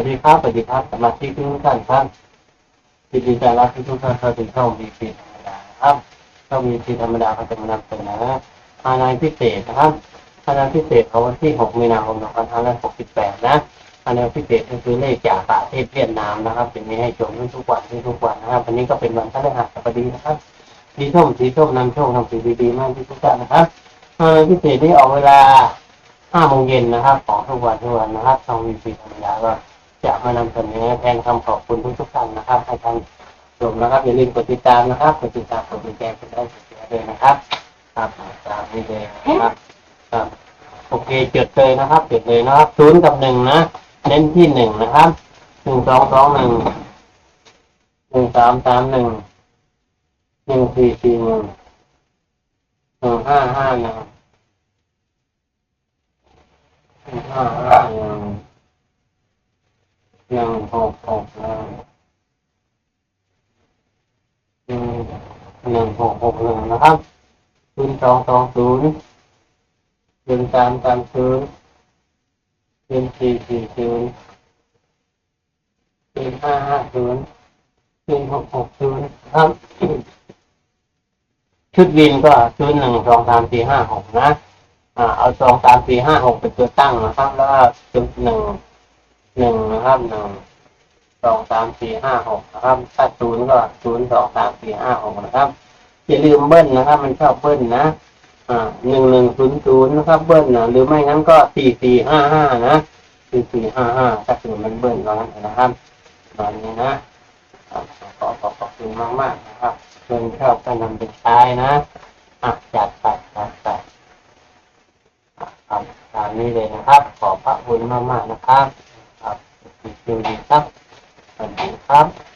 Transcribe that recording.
วัสดีครับสวัสดีครับสมาชิกทุกท่านครับยินดีต้อนรับทุกท่านเข้าสู่ช่องมีฟีธรรมดาครับช่องมีฟีธรรมดาเขาจะมานำเสนอภายในพิเศษนะครับภายในพิเศษของวันที่ 6 มีนาคม 2568 นะภายในพิเศษก็คือเลขจากประเทศเวียดนามนะครับจะมีให้ชมทุกวันทุกวันนะครับวันนี้ก็เป็นวันพฤหัสบดีนะครับสีส้มสีส้มนำโชคนำสีดีๆมากที่ทุกท่านนะครับภายในพิเศษนี้ออกเวลาห้าโมงเย็นนะครับ ของทุกวันทุกวันนะครับทางวีซีธรรมดาก็ จะมานำเสนอแทนคำขอบคุณทุกทุกท่านนะครับให้ท่านชมนะครับอย่าลืมกดติดตามนะครับกดติดตามกดติดแจ้งกดได้กดแชร์ด้วยนะครับครับตามนี้เลยนะครับครับโอเคจดเลยนะครับจดเลยนะครับศูนย์กับหนึ่งนะเน้นที่หนึ่งนะครับหนึ่งสองสองหนึ่งหนึ่งสามสามหนึ่งหนึ่งสี่สี่หนึ่งหนึ่งห้าห้าหนึ่งห้าห้าหนึ่ง หนึ่งหกหกหนึ่งหนึ่งหนึ่งหกหกหนึ่งนะครับศูนย์สองสองศูนย์หนึ่งสามสามศูนย์หนึ่งสี่สี่ศูนย์หนึ่งห้าห้าศูนย์หนึ่งหกหกศูนย์ครับ ชุดวินก็ศูนย์หนึ่งสองสามสี่ห้าหกนะ อ่า เอาสองสามสี่ห้าหกเป็นตัวตั้งนะครับ แล้วก็จุดหนึ่ง หนึ่งนะครับหนึ่งสองสามสี่ห้าหกนะครับ ถ้าศูนย์ก็ศูนย์สองสามสี่ห้าหกนะครับอย่าลืมเบิ้ลนะครับ มันชอบเบิ้ลนะอ่าหนึ่งหนึ่งศูนย์ศูนย์นะครับเบิ้ลนะหรือไม่งั้นก็สี่สี่ห้าห้านะสี่สี่ห้าห้าถ้าเกิดมันเบิ้ลก็งั้นนะครับตอนนี้นะขอขอขอบคุณมากมากนะครับเชิญชอบก็นำไปใช้นะอะจัดไปจัดไปตามนี้เลยนะครับ ขอพระคุณมากๆนะครับ ครับดี